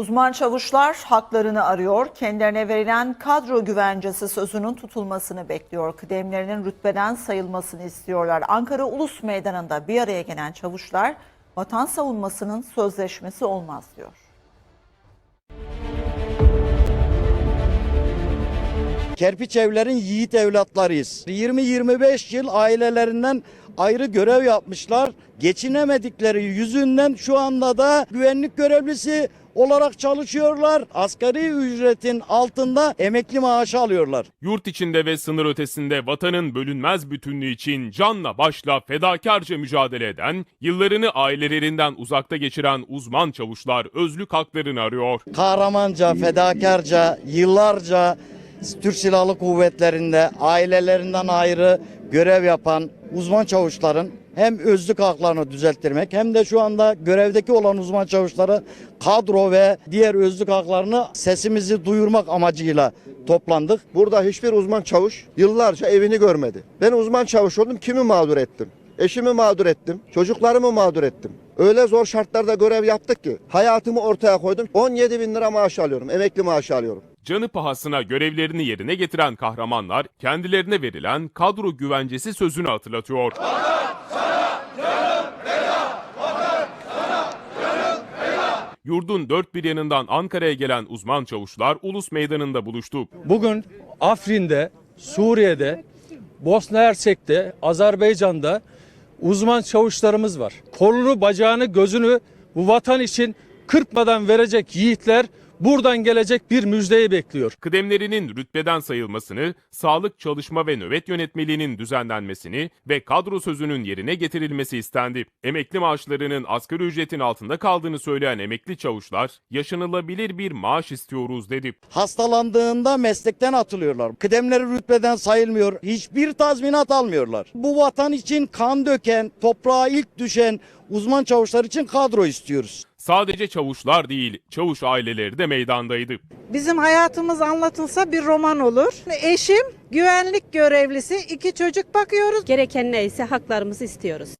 Uzman çavuşlar haklarını arıyor. Kendilerine verilen kadro güvencesi sözünün tutulmasını bekliyor. Kıdemlerinin rütbeden sayılmasını istiyorlar. Ankara Ulus Meydanı'nda bir araya gelen çavuşlar vatan savunmasının sözleşmesi olmaz diyor. Kerpiç evlerin yiğit evlatlarıyız. 20-25 yıl ailelerinden ayrı görev yapmışlar. Geçinemedikleri yüzünden şu anda da güvenlik görevlisi olarak çalışıyorlar. Asgari ücretin altında emekli maaşı alıyorlar. Yurt içinde ve sınır ötesinde vatanın bölünmez bütünlüğü için canla başla fedakarca mücadele eden, yıllarını ailelerinden uzakta geçiren uzman çavuşlar özlük haklarını arıyor. Kahramanca, fedakarca, yıllarca Türk Silahlı Kuvvetleri'nde ailelerinden ayrı görev yapan uzman çavuşların hem özlük haklarını düzelttirmek hem de şu anda görevdeki olan uzman çavuşları kadro ve diğer özlük haklarını sesimizi duyurmak amacıyla toplandık. Burada hiçbir uzman çavuş yıllarca evini görmedi. Ben uzman çavuş oldum kimi mağdur ettim? Eşimi mağdur ettim, çocuklarımı mağdur ettim. Öyle zor şartlarda görev yaptık ki hayatımı ortaya koydum. 17 bin lira maaş alıyorum, emekli maaşı alıyorum. Canı pahasına görevlerini yerine getiren kahramanlar kendilerine verilen kadro güvencesi sözünü hatırlatıyor. Yurdun dört bir yanından Ankara'ya gelen uzman çavuşlar Ulus Meydanı'nda buluştu. Bugün Afrin'de, Suriye'de, Bosna Hersek'te, Azerbaycan'da uzman çavuşlarımız var. Kolunu, bacağını, gözünü bu vatan için kırpmadan verecek yiğitler buradan gelecek bir müjdeyi bekliyor. Kıdemlerinin rütbeden sayılmasını, sağlık çalışma ve nöbet yönetmeliğinin düzenlenmesini ve kadro sözünün yerine getirilmesi istendi. Emekli maaşlarının asgari ücretin altında kaldığını söyleyen emekli çavuşlar, yaşanılabilir bir maaş istiyoruz dedi. Hastalandığında meslekten atılıyorlar. Kıdemleri rütbeden sayılmıyor. Hiçbir tazminat almıyorlar. Bu vatan için kan döken, toprağa ilk düşen uzman çavuşlar için kadro istiyoruz. Sadece çavuşlar değil, çavuş aileleri de meydandaydı. Bizim hayatımız anlatılsa bir roman olur. Eşim güvenlik görevlisi, iki çocuk bakıyoruz. Gereken neyse haklarımızı istiyoruz.